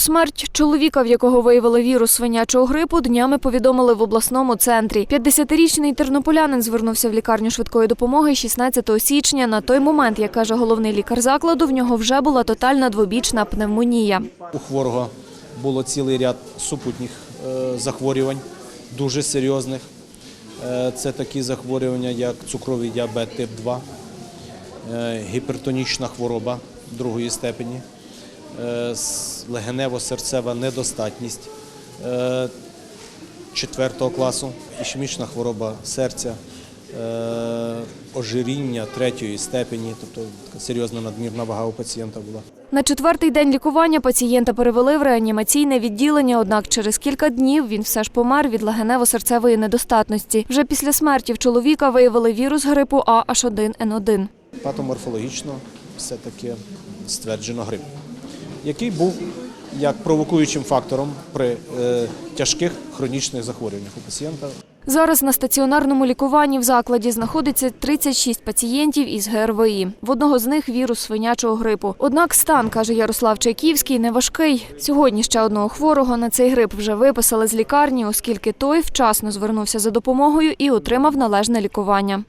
Смерть чоловіка, в якого виявили вірус свинячого грипу, днями повідомили в обласному центрі. 50-річний тернополянин звернувся в лікарню швидкої допомоги 16 січня. На той момент, як каже головний лікар закладу, в нього вже була тотальна двобічна пневмонія. У хворого було цілий ряд супутніх е, захворювань, дуже серйозних. Е, Це такі захворювання, як цукровий діабет тип 2, е, гіпертонічна хвороба другої степені, легенево-серцева недостатність е, четвертого класу, ішемічна хвороба серця, е, ожиріння третьої степені, тобто серйозна надмірна вага у пацієнта була. На четвертий день лікування пацієнта перевели в реанімаційне відділення, однак через кілька днів він все ж помер від легенево-серцевої недостатності. Вже після смерті в чоловіка виявили вірус грипу А H1N1. патоморфологічно все-таки стверджено грип, який був як провокуючим фактором при е, тяжких хронічних захворюваннях у пацієнта. Зараз на стаціонарному лікуванні в закладі знаходиться 36 пацієнтів із ГРВІ. В одного з них вірус свинячого грипу. Однак стан, каже Ярослав Чайківський, не важкий. Сьогодні ще одного хворого на цей грип вже виписали з лікарні, оскільки той вчасно звернувся за допомогою і отримав належне лікування.